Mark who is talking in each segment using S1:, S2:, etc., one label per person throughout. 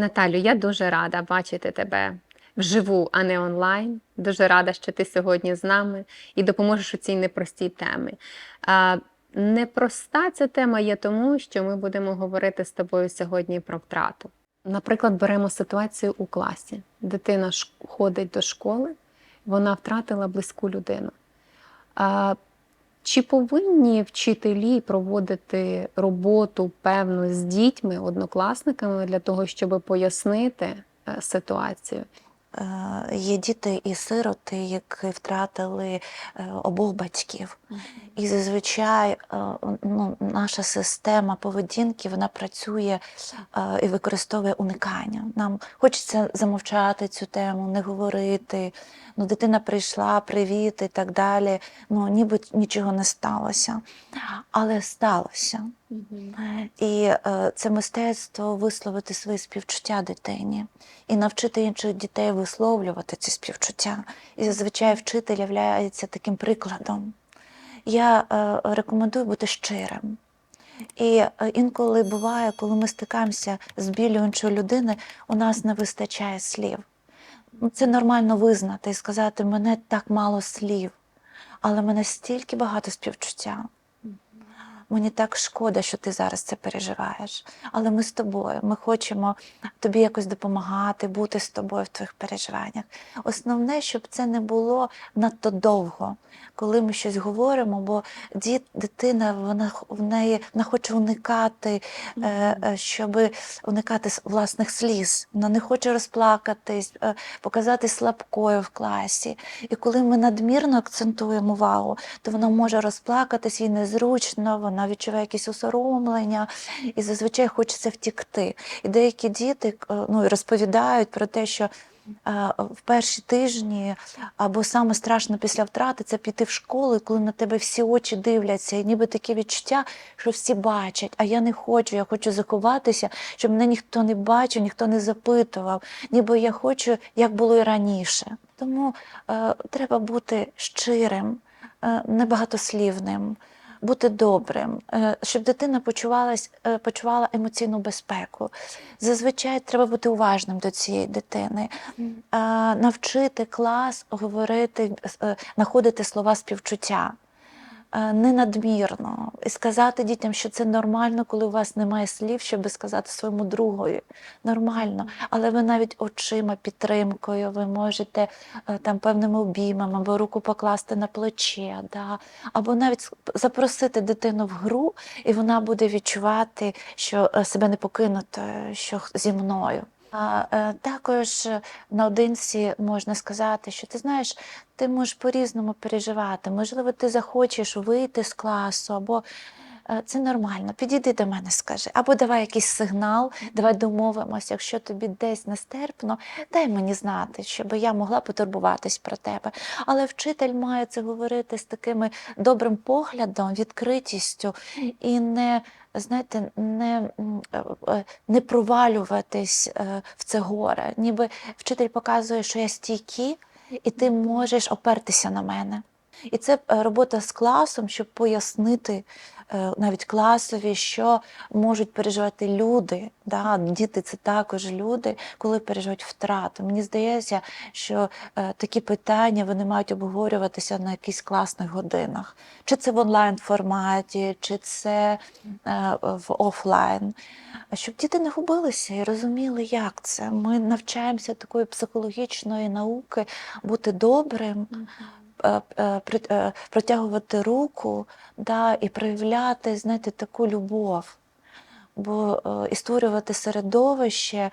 S1: Наталю, я дуже рада бачити тебе вживу, а не онлайн. Дуже рада, що ти сьогодні з нами і допоможеш у цій непростій темі. Непроста ця тема є тому, що ми будемо говорити з тобою сьогодні про втрату. Наприклад, беремо ситуацію у класі. Дитина ходить до школи, вона втратила близьку людину. Чи повинні вчителі проводити роботу певну з дітьми, однокласниками для того, щоб пояснити е, ситуацію?
S2: Е, Є діти і сироти, які втратили е, обох батьків. І зазвичай е, ну, наша система поведінки вона працює і використовує уникання. Нам хочеться замовчати цю тему, не говорити. Ну, дитина прийшла, привіт і так далі. Ну, ніби нічого не сталося. Але сталося. І е, це мистецтво висловити свої співчуття дитині і навчити інших дітей висловлювати ці співчуття. І зазвичай вчитель є таким прикладом. Я е, рекомендую бути щирим. І е, інколи буває, коли ми стикаємося з білю іншої людини, у нас не вистачає слів. Це нормально визнати і сказати, мене так мало слів, але мене стільки багато співчуття. Мені так шкода, що ти зараз це переживаєш. Але ми з тобою. Ми хочемо тобі якось допомагати, бути з тобою в твоїх переживаннях. Основне, щоб це не було надто довго, коли ми щось говоримо, бо діт, дитина вона в неї вона хоче уникати, е, е, щоб уникати власних сліз. Вона не хоче розплакатись, е, показати слабкою в класі. І коли ми надмірно акцентуємо увагу, то вона може розплакатись, їй незручно, вона відчуває якісь усоромлення, і зазвичай хочеться втікти. І деякі діти е, ну, розповідають про те, що е, в перші тижні або саме страшно після втрати це піти в школу, коли на тебе всі очі дивляться, і ніби таке відчуття, що всі бачать, а я не хочу, я хочу заховатися, щоб мене ніхто не бачив, ніхто не запитував, ніби я хочу, як було і раніше. Тому е, треба бути щирим, е, небагатослівним, бути добрим, е, щоб дитина почувалась, е, почувала емоційну безпеку. Зазвичай треба бути уважним до цієї дитини, навчити клас говорити, е, знаходити слова співчуття. Е, Не надмірно і сказати дітям, що це нормально, коли у вас немає слів, щоб сказати своєму другові. Нормально, але ви навіть очима, підтримкою, ви можете е, там певними обіймами або руку покласти на плече, да? або навіть запросити дитину в гру, і вона буде відчувати, що е, себе не покинутою, що зі мною. Е, також е, наодинці можна сказати, що ти знаєш, ти можеш по-різному переживати. Можливо, ти захочеш вийти з класу, або е, це нормально. Підійди до мене, скажи, або давай якийсь сигнал, давай домовимося. Якщо тобі десь нестерпно, дай мені знати, щоб я могла потурбуватись про тебе. Але вчитель має це говорити з таким добрим поглядом, відкритістю і не. Знаєте, не, е, е, не провалюватись е, в це горе. Ніби вчитель показує, що я стійкий, і ти можеш опертися на мене. І це робота з класом, щоб пояснити навіть класові, що можуть переживати люди. Да? Діти це також люди, коли переживають втрату. Мені здається, що е, такі питання вони мають обговорюватися на якихось класних годинах. Чи це в онлайн форматі, чи це е, в офлайн. Щоб діти не губилися і розуміли, як це. Ми навчаємося такої психологічної науки бути добрим, е, е, е, протягувати руку да, і проявляти, знаєте, таку любов. Бо е, і створювати середовище,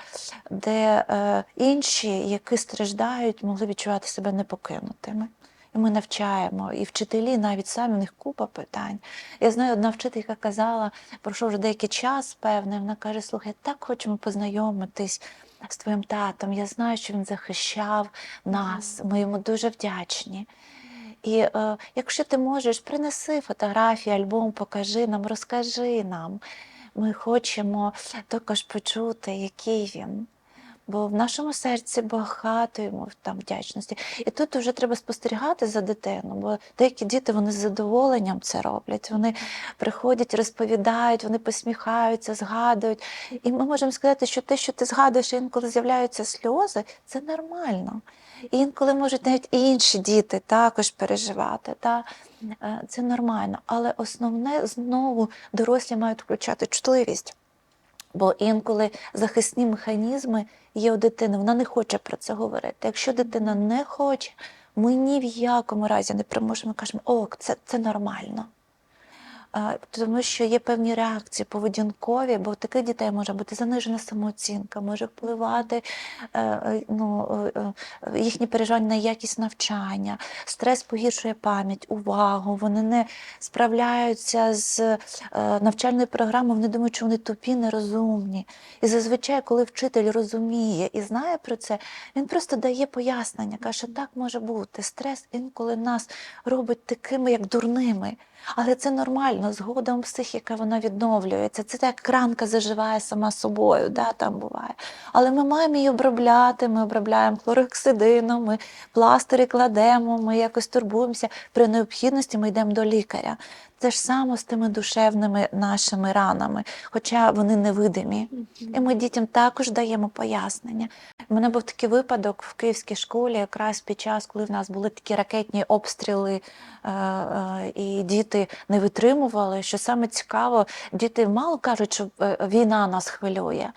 S2: де е, інші, які страждають, могли відчувати себе непокинутими. І ми навчаємо, і вчителі навіть самі у них купа питань. Я знаю, одна вчителька казала, пройшов вже деякий час певний, вона каже: слухай, так хочемо познайомитись з твоїм татом. Я знаю, що він захищав нас. Ми йому дуже вдячні. І е, якщо ти можеш, принеси фотографії, альбом, покажи нам, розкажи нам. Ми хочемо також почути, який він. бо в нашому серці багато йому там вдячності. І тут вже треба спостерігати за дитину, бо деякі діти вони з задоволенням це роблять. Вони приходять, розповідають, вони посміхаються, згадують. І ми можемо сказати, що те, що ти згадуєш, інколи з'являються сльози, це нормально. Інколи можуть навіть і інші діти також переживати. Та? Е, Це нормально. Але основне знову дорослі мають включати чутливість. Бо інколи захисні механізми є у дитини, вона не хоче про це говорити. Якщо дитина не хоче, ми ні в якому разі не примушуємо, кажемо, о, це, це нормально. Тому що є певні реакції поведінкові, бо у таких дітей може бути занижена самооцінка, може впливати е, е, ну, е, їхні переживання на якість навчання, стрес погіршує пам'ять, увагу, вони не справляються з навчальною програмою, вони думають, що вони тупі, нерозумні. І зазвичай, коли вчитель розуміє і знає про це, він просто дає пояснення, каже, так може бути. Стрес інколи нас робить такими, як дурними. Але це нормально, згодом психіка вона відновлюється. Це як кранка заживає сама собою, да, там буває. Але ми маємо її обробляти, ми обробляємо хлороксидином, ми пластирі кладемо, ми якось турбуємося. При необхідності ми йдемо до лікаря. Те ж саме з тими душевними нашими ранами, хоча вони невидимі. І ми дітям також даємо пояснення. У мене був такий випадок в київській школі, якраз під час, коли в нас були такі ракетні обстріли, е, е, і діти не витримували. Що саме цікаво, діти мало кажуть, що е, війна нас хвилює.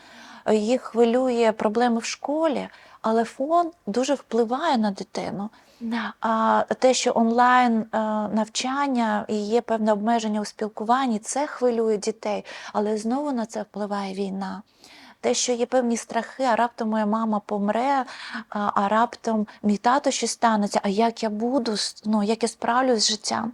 S2: Їх хвилює проблеми в школі, але фон дуже впливає на дитину. А те, що онлайн е, навчання і є певне обмеження у спілкуванні, це хвилює дітей, але знову на це впливає війна. Те, що є певні страхи, а раптом моя мама помре, а, раптом мій тато щось станеться, а як я буду, ну, як я справлюсь з життям.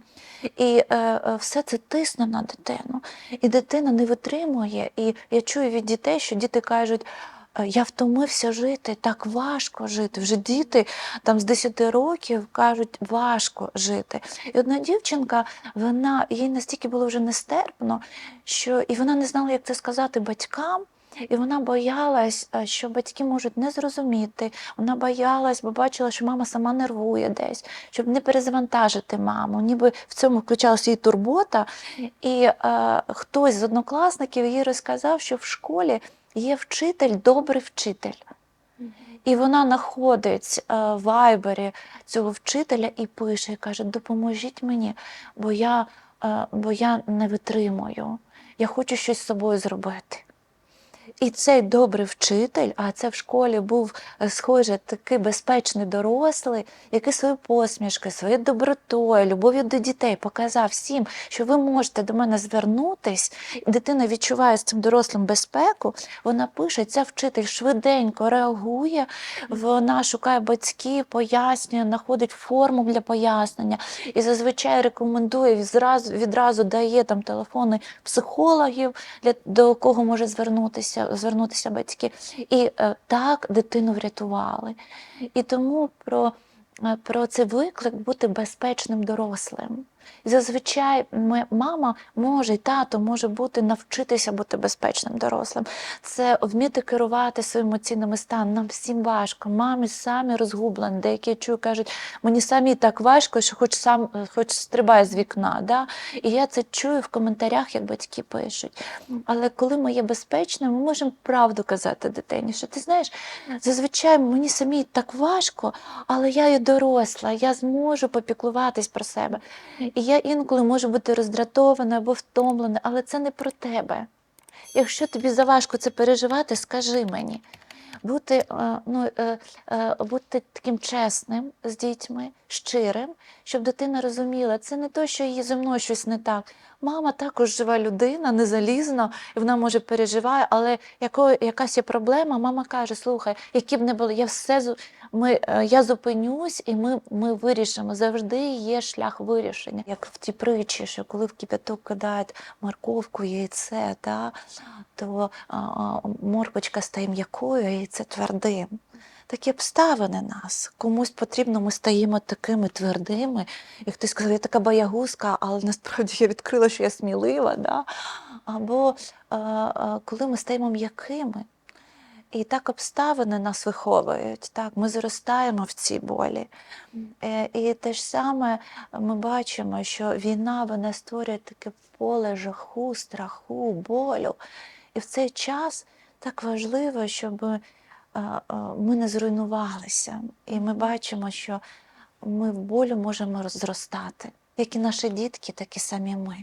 S2: І е, е, все це тисне на дитину. І дитина не витримує. І я чую від дітей, що діти кажуть, «Е, я втомився жити, так важко жити. Вже діти там з 10 років кажуть, важко жити. І одна дівчинка, вона їй настільки було вже нестерпно, що і вона не знала, як це сказати батькам. І вона боялась, е, що батьки можуть не зрозуміти. Вона боялась, бо бачила, що мама сама нервує десь, щоб не перезавантажити маму. Ніби в цьому включалася її турбота. І е, хтось з однокласників їй розказав, що в школі є вчитель, добрий вчитель. І вона знаходить е, в вайбері цього вчителя і пише, і каже: допоможіть мені, бо я, е, бо я не витримую. Я хочу щось з собою зробити. І цей добрий вчитель, а це в школі був е, схоже такий безпечний дорослий, який своєю посмішкою, своєю добротою, любов'ю до дітей показав всім, що ви можете до мене звернутись. Дитина відчуває з цим дорослим безпеку. Вона пише, ця вчитель швиденько реагує, вона шукає батьків, пояснює, знаходить форму для пояснення і зазвичай рекомендує відразу, відразу дає там телефони психологів, для до кого може звернутися, звернутися батьки. І е, так дитину врятували. І тому про, е, про цей виклик бути безпечним дорослим. І зазвичай ми- мама може, і тато може бути навчитися бути безпечним дорослим. Це вміти керувати своїм емоційним станом. Нам всім важко. Мамі самі розгублені. Деякі я чую, кажуть, мені самі так важко, що хоч сам хоч стрибай з вікна. Да? І я це чую в коментарях, як батьки пишуть. Але коли ми є безпечними, ми можемо правду казати дитині, що ти знаєш, зазвичай мені самі так важко, але я є доросла, я зможу попіклуватись про себе. І я інколи можу бути роздратована або втомлена, але це не про тебе. Якщо тобі заважко це переживати, скажи мені. Бути, е, ну, е, е, бути таким чесним з дітьми, щирим, щоб дитина розуміла, це не то, що її зі мною щось не так. Мама також жива людина, не залізна, і вона може переживає, але яко, якась є проблема, мама каже: слухай, які б не були, я все ми, е, я зупинюсь і ми, ми вирішимо. Завжди є шлях вирішення. Як в тій притчі, що коли в кипяток кидають морковку, яйце, та, то а, а, морквочка стає м'якою, а яйце твердим. Такі обставини нас. Комусь потрібно, ми стаємо такими твердими. І хтось сказав, я така боягузка, але насправді я відкрила, що я смілива. Да? Або а, а, коли ми стаємо м'якими. І так обставини нас виховують. Так, ми зростаємо в цій болі. Е, І те ж саме ми бачимо, що війна вона створює таке поле жаху, страху, болю. І в цей час так важливо, щоб е, е, ми не зруйнувалися. І ми бачимо, що ми в болю можемо зростати. Як і наші дітки, так і самі ми.